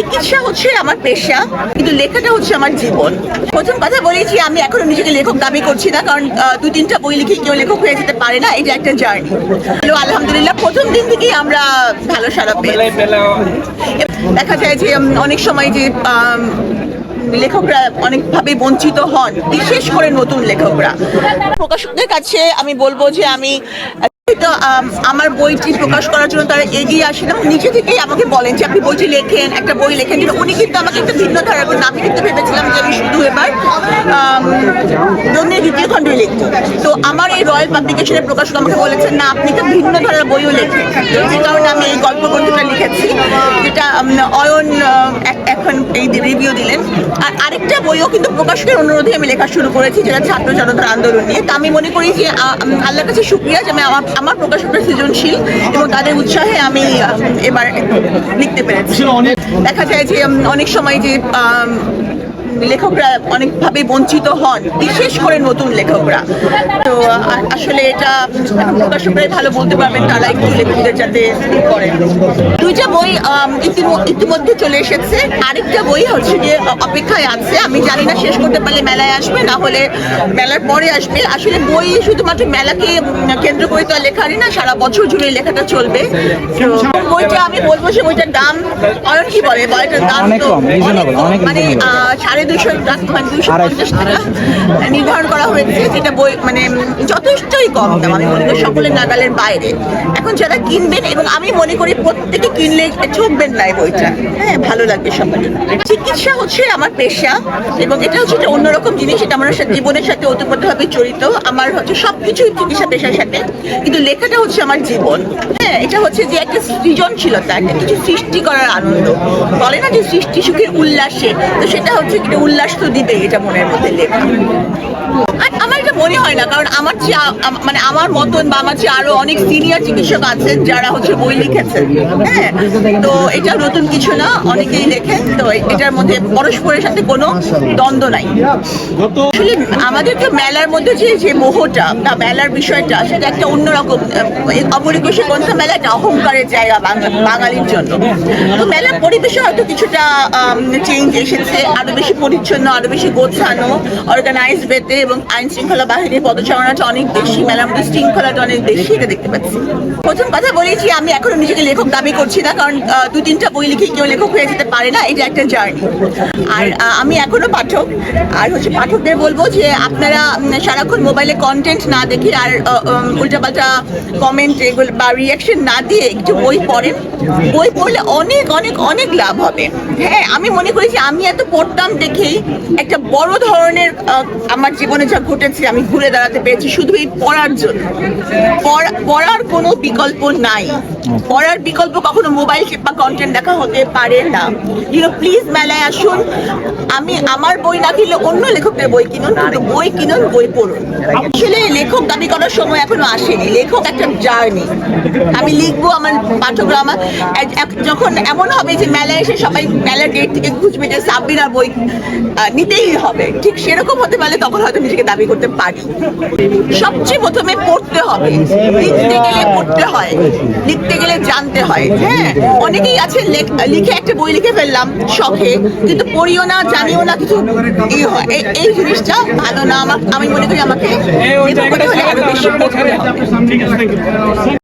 চিকিৎসা হচ্ছে আমার পেশা, কিন্তু লেখাটা হচ্ছে আমার জীবন। প্রথম কথা বলি যে আমি এখনও নিজেকে লেখক দাবি করছি না, কারণ দু তিনটা বই লিখে কেউ লেখক হয়ে যেতে পারে না, এটা একটা জার্নি। আলহামদুলিল্লাহ, প্রথম দিন থেকেই আমরা ভালো সারা পেয়েছি। দেখা যায় যে অনেক সময় যে লেখকরা অনেকভাবে বঞ্চিত হন, বিশেষ করে নতুন লেখকরা। প্রকাশকদের কাছে আমি বলব যে আমি তো আমার বইটি প্রকাশ করার জন্য তারা এগিয়ে আসেন এবং নিজে থেকেই আমাকে বলেন যে, আপনি বইটি লেখেন, একটা বই লেখেন। কিন্তু উনি কিন্তু আমাকে একটা ভিন্ন ধারা করেন আমি কিন্তু ভেবেছিলাম যে, আমি শুধু এবার জন্মের দ্বিতীয় খণ্ডই লিখব। তো আমার এই রয়্যাল পাবলিকেশনের প্রকাশক আমাকে বলেছেন, না, আপনি একটা ভিন্ন ধারার বইও লেখেন। যে কারণে আমি এই গল্প গ্রন্থটা লিখেছি। যেটা অয়ন এখন এই রিভিউ দিলেন। আর আরেকটা বইও কিন্তু প্রকাশকের অনুরোধে আমি লেখা শুরু করেছি, যেটা ছাত্র জনতার আন্দোলন নিয়ে। তা আমি মনে করি যে আল্লাহর কাছে শুক্রিয়া যে আমি আমার আমার প্রকাশকরা সৃজনশীল এবং তাদের উৎসাহে আমি এবার লিখতে পেরেছি। দেখা যায় যে অনেক সময় যে লেখকরা অনেকভাবে বঞ্চিত হন, বিশেষ করে নতুন লেখকরা। আসলে এটা প্রকাশকরাই ভালো বলতে পারবেন তারা একটু লেখকদের যাতে করেন দুইটা বই ইতিমধ্যে চলে এসেছে। আরেকটা বই হচ্ছে যে অপেক্ষায় আছে। আমি জানি না শেষ করতে পারলে মেলায় আসবে না হলে মেলার পরে আসবে। আসলে বই শুধুমাত্র মেলাকে কেন্দ্র করে তো আর লেখারই না সারা বছর জুড়ে লেখাটা চলবে। বইটা আমি বলব যে বইটার দাম অয়ন কি বলে বইটার দাম। অনেক মানে সাড়ে দুশো মানে দুশো পঞ্চাশ টাকা নির্ধারণ করা হয়েছে। যেটা বই মানে যথেষ্টই কম দাম। আমি মনে করি সকলের নাগালের বাইরে। এখন যারা কিনবেন, এবং আমি মনে করি প্রত্যেকে কিনলে ঠকবেন না এই বইটা। হ্যাঁ ভালো লাগবে সবার চিকিৎসা হচ্ছে আমার পেশা, এবং এটা হচ্ছে একটা অন্যরকম জিনিস, এটা আমার জীবনের সাথে ওতপ্রোতভাবে জড়িত। আমার হচ্ছে সবকিছুই চিকিৎসা পেশার সাথে, কিন্তু লেখাটা হচ্ছে আমার জীবন। হ্যাঁ এটা হচ্ছে যে একটা সৃজনশীলতা, একটা কিছু সৃষ্টি করার আনন্দ। বলে না যে সৃষ্টি সুখের উল্লাসে, তো সেটা হচ্ছে একটা উল্লাস তো দিবে এটা মনের মধ্যে লেখা। মনে হয় না, কারণ আমার যে মানে আমার মতন বা আমার যে আরও অনেক সিনিয়র চিকিৎসক আছেন যারা হচ্ছে বই লিখেছেন। হ্যাঁ তো এটা নতুন কিছু না, অনেকেই লেখেন তো এটার মধ্যে পরস্পরের সাথে কোনো দ্বন্দ্ব নাই। আসলে আমাদের তো মেলার মধ্যে যে যে মোহটা বা মেলার বিষয়টা, সেটা একটা অন্যরকম অপরিকোষী গ্রন্থ মেলা একটা অহংকারের জায়গা বাঙালির জন্য। তো মেলার পরিবেশে হয়তো কিছুটা চেঞ্জ এসেছে, আরও বেশি পরিচ্ছন্ন, আরও বেশি গোছানো অর্গানাইজ বেতে এবং আইন শৃঙ্খলা বাহিনীর পদচারণাটা অনেক বেশি মেলার মধ্যে শৃঙ্খলাটা অনেক বেশি, এটা দেখতে পাচ্ছি। প্রথম কথা বলি যে আমি এখনও নিজেকে লেখক দাবি করছি না, কারণ দু তিনটা বই লিখে কেউ লেখক হয়ে যেতে পারে না, এটা একটা জার্নি আর আমি এখনও পাঠক, আর হচ্ছে পাঠকদের বলব যে আপনারা সারাক্ষণ মোবাইলে কন্টেন্ট না দেখে আর উল্টাপাল্টা কমেন্ট এগুলো বা রিয়াকশন না দিয়ে একটু বই পড়েন। বই পড়লে অনেক অনেক অনেক লাভ হবে। হ্যাঁ আমি মনে করি যে আমি এত পড়তাম দেখেই একটা বড় ধরনের আমার জীবনে যা ঘটেছে, আমি ঘুরে দাঁড়াতে পেরেছি শুধু এই পড়ার জন্য। পড়ার কোনো বিকল্প নাই। পড়ার বিকল্প কখনো মোবাইল বা কন্টেন্ট দেখা হতে পারে না। ইউনো প্লিজ মেলায় আসুন আমি আমার বই না কিনলে অন্য লেখকদের বই কিনুন কিন্তু বই কিনুন বই পড়ুন। আসলে লেখক দাবি করার সময় এখনও আসেনি। লেখক একটা জার্নি আমি লিখব আমার পাঠকরা আমার যখন এমন হবে যে মেলায় এসে সবাই মেলার গেট থেকে খুঁজবে যে সাব্বিনার বই নিতেই হবে। ঠিক সেরকম হতে পারলে তখন হয়তো নিজেকে দাবি করতে পারি সবচেয়ে প্রথমে পড়তে হবে। লিখতে গেলে পড়তে হয়। লিখতে গেলে জানতে হয়। হ্যাঁ অনেকেই আছে লেখ- একটা বই লিখে ফেললাম, শখে। কিন্তু পড়িও না, জানিও না, কিছু এই হয়। এই জিনিসটা ভালো না। আমার, আমি মনে করি আমাকে